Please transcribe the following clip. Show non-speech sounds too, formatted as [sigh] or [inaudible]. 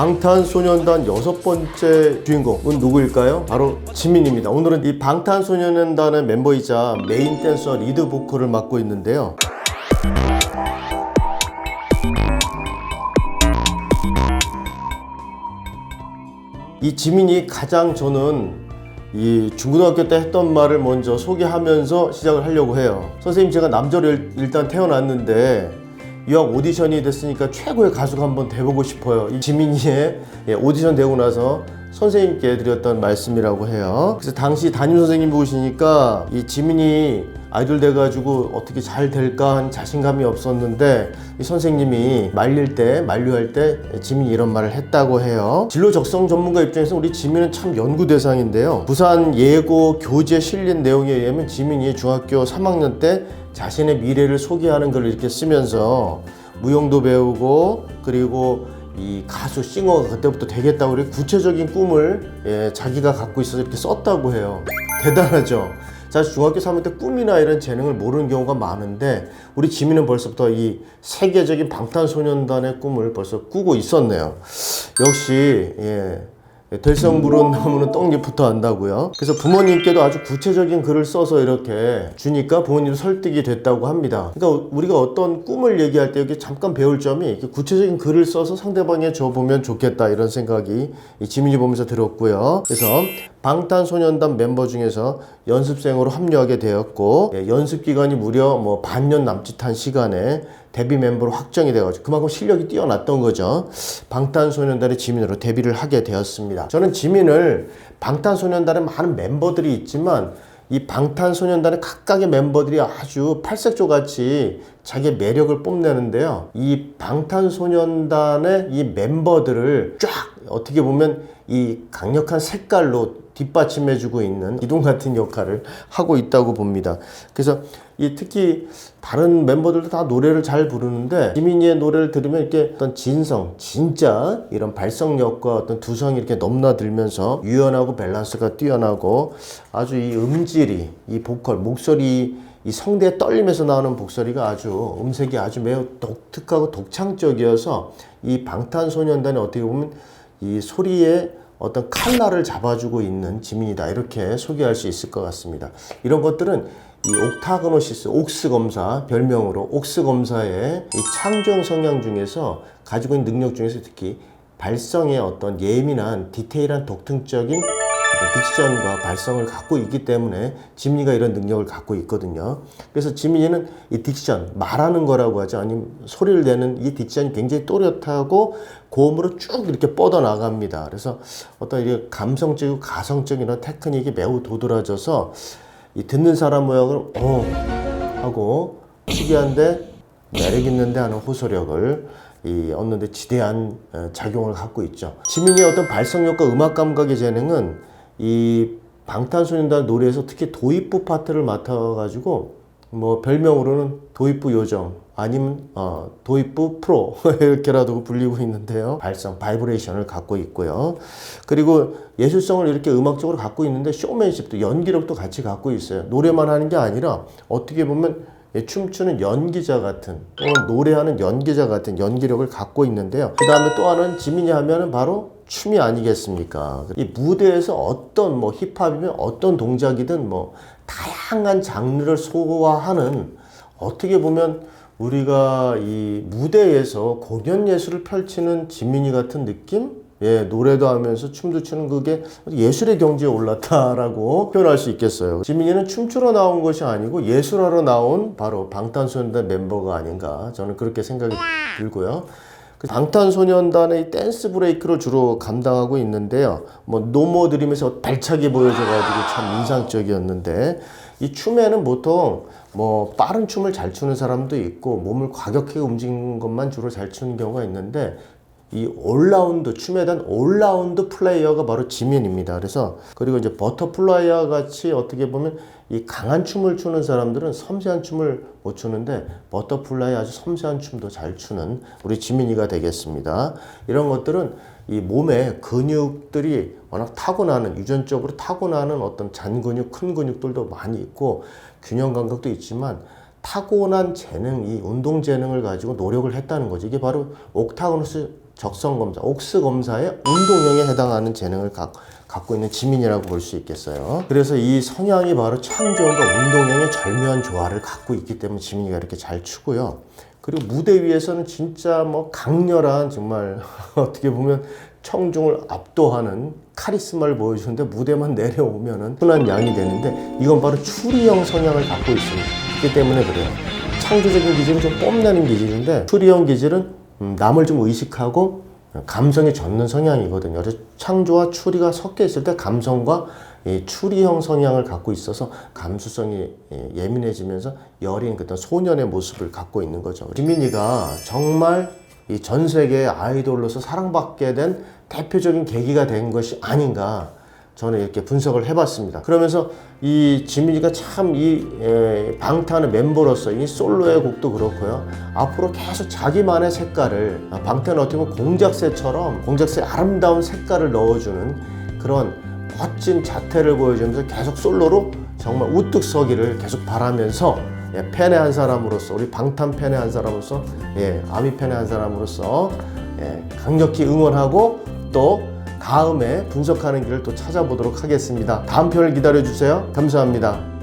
방탄소년단 여섯 번째 주인공은 누구일까요? 바로 지민입니다. 오늘은 이 방탄소년단의 멤버이자 메인 댄서 리드 보컬을 맡고 있는데요. 이 지민이 가장 저는 이 중고등학교 때 했던 말을 먼저 소개하면서 시작을 하려고 해요. 선생님 제가 남자로 일- 일단 태어났는데 이왕 오디션이 됐으니까 최고의 가수가 한번 돼보고 싶어요. 이 지민이의 예, 오디션 되고 나서 선생님께 드렸던 말씀이라고 해요. 그래서 당시 담임 선생님 보시니까 이 지민이 아이돌 돼가지고 어떻게 잘 될까 한 자신감이 없었는데 이 선생님이 말릴 때 만류할 때 지민이 이런 말을 했다고 해요. 진로 적성 전문가 입장에서 우리 지민은 참 연구 대상인데요. 부산 예고 교재 실린 내용에 의하면 지민이 중학교 3학년 때 자신의 미래를 소개하는 걸 이렇게 쓰면서 무용도 배우고 그리고 이 가수 싱어가 그때부터 되겠다고 그래 구체적인 꿈을 예, 자기가 갖고 있어서 이렇게 썼다고 해요. 대단하죠. 사실 중학교 3학년 때 꿈이나 이런 재능을 모르는 경우가 많은데 우리 지민은 벌써부터 이 세계적인 방탄소년단의 꿈을 벌써 꾸고 있었네요. 역시 예. 들성 부른 나무는 떡잎부터 한다고요. 그래서 부모님께도 아주 구체적인 글을 써서 이렇게 주니까 부모님도 설득이 됐다고 합니다. 그러니까 우리가 어떤 꿈을 얘기할 때 여기 잠깐 배울 점이 구체적인 글을 써서 상대방에 줘보면 좋겠다 이런 생각이 이 지민이 보면서 들었고요. 그래서 방탄소년단 멤버 중에서 연습생으로 합류하게 되었고 예, 연습 기간이 무려 뭐 반년 남짓한 시간에 데뷔 멤버로 확정이 돼가지고 그만큼 실력이 뛰어났던 거죠. 방탄소년단의 지민으로 데뷔를 하게 되었습니다. 저는 지민을 방탄소년단에 많은 멤버들이 있지만 이 방탄소년단의 각각의 멤버들이 아주 팔색조 같이 자기의 매력을 뽐내는데요. 이 방탄소년단의 이 멤버들을 쫙 어떻게 보면 이 강력한 색깔로 뒷받침해주고 있는 기둥 같은 역할을 하고 있다고 봅니다. 그래서 이 특히 다른 멤버들도 다 노래를 잘 부르는데 지민이의 노래를 들으면 이렇게 어떤 진성, 진짜 이런 발성력과 어떤 두성이 이렇게 넘나들면서 유연하고 밸런스가 뛰어나고 아주 이 음질이 이 보컬 목소리 이 성대에 떨리면서 나오는 목소리가 아주 음색이 아주 매우 독특하고 독창적이어서 이 방탄소년단이 어떻게 보면 이 소리에 어떤 칼날을 잡아주고 있는 지민이다 이렇게 소개할 수 있을 것 같습니다. 이런 것들은 이 옥타그노시스 옥스 검사 별명으로 옥스 검사의 이 창조형 성향 중에서 가지고 있는 능력 중에서 특히 발성의 어떤 예민한 디테일한 독특적인 딕션과 발성을 갖고 있기 때문에 지민이가 이런 능력을 갖고 있거든요. 그래서 지민이는 이 딕션, 말하는 거라고 하죠. 아니면 소리를 내는 이 딕션이 굉장히 또렷하고 고음으로 쭉 이렇게 뻗어 나갑니다. 그래서 어떤 이게 감성적이고 가성적인 이런 테크닉이 매우 도드라져서 이 듣는 사람 모양을 어 하고 특이한데 매력 있는데 하는 호소력을 이 얻는데 지대한 어, 작용을 갖고 있죠. 지민이의 어떤 발성력과 음악 감각의 재능은 이 방탄소년단 노래에서 특히 도입부 파트를 맡아가지고 뭐 별명으로는 도입부 요정 아니면 어, 도입부 프로 [laughs] 이렇게라도 불리고 있는데요. 발성, 바이브레이션을 갖고 있고요. 그리고 예술성을 이렇게 음악적으로 갖고 있는데 쇼맨십도 연기력도 같이 갖고 있어요. 노래만 하는 게 아니라 어떻게 보면 예, 춤추는 연기자 같은 또는 노래하는 연기자 같은 연기력을 갖고 있는데요. 그 다음에 또 하나는 지민이 하면은 바로 춤이 아니겠습니까? 이 무대에서 어떤 뭐 힙합이면 어떤 동작이든 뭐 다양한 장르를 소화하는 어떻게 보면 우리가 이 무대에서 공연 예술을 펼치는 지민이 같은 느낌? 예, 노래도 하면서 춤도 추는 그게 예술의 경지에 올랐다라고 표현할 수 있겠어요. 지민이는 춤추러 나온 것이 아니고 예술하러 나온 바로 방탄소년단 멤버가 아닌가 저는 그렇게 생각이 들고요. 그 방탄소년단의 이 댄스 브레이크를 주로 감당하고 있는데요. 뭐 노모 드림에서 발차기 보여줘가지고 참 인상적이었는데 이 춤에는 보통 뭐 빠른 춤을 잘 추는 사람도 있고 몸을 과격하게 움직이는 것만 주로 잘 추는 경우가 있는데 이 올라운드 춤에 대한 올라운드 플레이어가 바로 지민입니다. 그래서 그리고 이제 버터플라이어 같이 어떻게 보면 이 강한 춤을 추는 사람들은 섬세한 춤을 못 추는데 버터플라이 아주 섬세한 춤도 잘 추는 우리 지민이가 되겠습니다. 이런 것들은 이 몸의 근육들이 워낙 타고나는 유전적으로 타고나는 어떤 잔 근육, 큰 근육들도 많이 있고 균형 감각도 있지만 타고난 재능, 이 운동 재능을 가지고 노력을 했다는 거죠. 이게 바로 옥타고노스 적성 검사, 옥스 검사의 운동형에 해당하는 재능을 가- 갖고 있는 지민이라고 볼 수 있겠어요. 그래서 이 성향이 바로 창조형과 운동형의 절묘한 조화를 갖고 있기 때문에 지민이가 이렇게 잘 추고요. 그리고 무대 위에서는 진짜 뭐 강렬한 정말 [laughs] 어떻게 보면 청중을 압도하는 카리스마를 보여주는데 무대만 내려오면은 흔한 양이 되는데 이건 바로 추리형 성향을 갖고 있습니다. 그렇기 때문에 그래요. 창조적인 기질은 좀 뽐내는 기질인데 추리형 기질은 음, 남을 좀 의식하고 감성에 젖는 성향이거든요. 창조와 추리가 섞여 있을 때 감성과 이 추리형 성향을 갖고 있어서 감수성이 예, 예민해지면서 여린 그떤 소년의 모습을 갖고 있는 거죠. 지민이가 정말 이 전 세계의 아이돌로서 사랑받게 된 대표적인 계기가 된 것이 아닌가 저는 이렇게 분석을 해봤습니다. 그러면서 이 지민이가 참 이 방탄의 멤버로서 이 솔로의 곡도 그렇고요. 앞으로 계속 자기만의 색깔을 아, 방탄은 어떻게 보면 공작새처럼 공작새 아름다운 색깔을 넣어주는 그런 멋진 자태를 보여주면서 계속 솔로로 정말 우뚝 서기를 계속 바라면서 예, 팬의 한 사람으로서 우리 방탄 팬의 한 사람으로서 예, 아미 팬의 한 사람으로서 예, 강력히 응원하고 또 다음에 분석하는 길을 또 찾아보도록 하겠습니다. 다음 편을 기다려 주세요. 감사합니다.